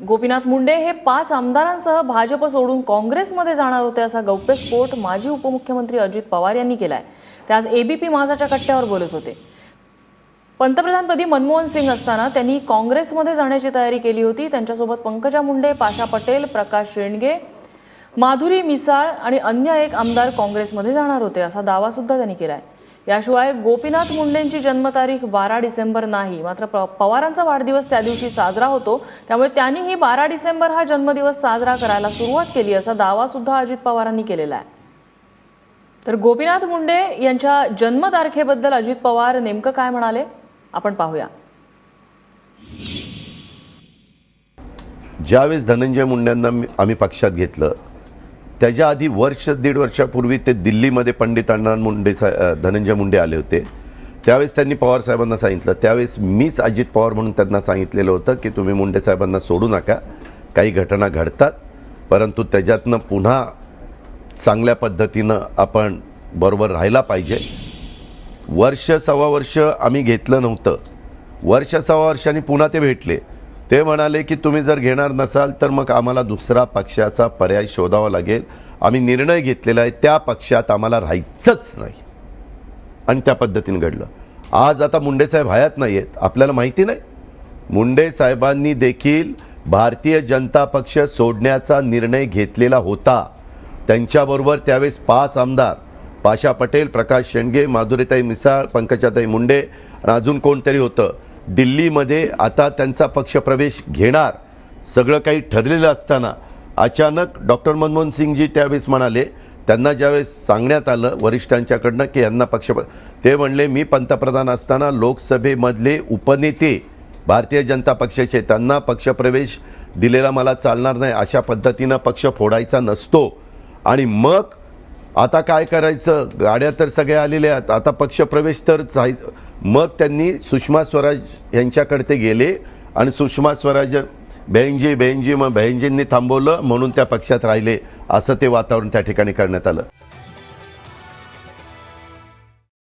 गोपीनाथ मुंडे हे पाच आमदारांसह भाजप सोडून काँग्रेसमध्ये जाणार होते असा गौप्यस्फोट माजी उपमुख्यमंत्री अजित पवार यांनी केलाय. ते आज एबीपी माझाच्या कट्ट्यावर बोलत होते. पंतप्रधानपदी मनमोहन सिंग असताना त्यांनी काँग्रेसमध्ये जाण्याची तयारी केली होती. त्यांच्यासोबत पंकजा मुंडे पाशा पटेल प्रकाश शेंडगे माधुरी मिसाळ आणि अन्य एक आमदार काँग्रेसमध्ये जाणार होते असा दावा सुद्धा त्यांनी आहे याशिवाय गोपीनाथ मुंडेंची जन्मतारीख बारा डिसेंबर नाही. मात्र प- पवारांचा वाढदिवस त्या दिवशी साजरा होतो. त्यामुळे त्यांनीही बारा डिसेंबर हा जन्मदिवस साजरा करायला सुरुवात केली असा दावा सुद्धा अजित पवारांनी केलेला आहे. तर गोपीनाथ मुंडे यांच्या जन्मतारखेबद्दल अजित पवार नेमकं काय म्हणाले? आपण पाहूया. ज्यावेळेस धनंजय मुंडेंना मी- आम्ही पक्षात घेतलं त्याच्या आधी वर्ष दीड वर्षापूर्वी ते दिल्लीमध्ये पंडित अण्णा मुंडे सा धनंजय मुंडे आले होते. त्यावेळेस त्यांनी पवार साहेबांना सांगितलं. त्यावेळेस मीच अजित पवार म्हणून त्यांना सांगितलेलं होतं की तुम्ही मुंडे साहेबांना सोडू नका. काही घटना घडतात. परंतु त्याच्यातनं पुन्हा चांगल्या पद्धतीनं आपण बरोबर राहायला पाहिजे. वर्ष सव्वा वर्ष आम्ही घेतलं नव्हतं. वर्ष सव्वा वर्षांनी पुन्हा ते भेटले. ते म्हणाले की तुम्ही जर घेणार नसाल तर मग आम्हाला दुसरा पक्षाचा पर्याय शोधावा लागेल. आम्ही निर्णय घेतलेला आहे त्या पक्षात आम्हाला राहायचंच नाही. आणि त्या पद्धतीने घडलं. आज आता मुंडे साहेब हयात नाही आहेत आपल्याला माहिती नाही. मुंडे साहेबांनी देखील भारतीय जनता पक्ष सोडण्याचा निर्णय घेतलेला होता. त्यांच्याबरोबर त्यावेळेस पाच आमदार पाशा पटेल प्रकाश शेंडगे माधुरीताई मिसाळ पंकजाताई मुंडे आणि अजून कोणतरी होतं. दिल्लीमध्ये आता त्यांचा पक्षप्रवेश घेणार सगळं काही ठरलेलं असताना अचानक डॉक्टर मनमोहन सिंगजी त्यावेळेस म्हणाले त्यांना ज्यावेळेस सांगण्यात आलं वरिष्ठांच्याकडनं की यांना पक्ष ते म्हणले मी पंतप्रधान असताना लोकसभेमधले उपनेते भारतीय जनता पक्षाचे त्यांना पक्षप्रवेश दिलेला मला चालणार नाही अशा पद्धतीनं पक्ष फोडायचा नसतो. आणि मग आता काय करायचं? गाड्या तर सगळ्या आलेल्या आहेत आता पक्षप्रवेश तर जाय मग त्यांनी सुषमा स्वराज यांच्याकडे ते गेले आणि सुषमा स्वराज बहिणजी बहिणजी मग बहिणजींनी थांबवलं म्हणून त्या पक्षात राहिले. असं ते वातावरण त्या ठिकाणी करण्यात आलं.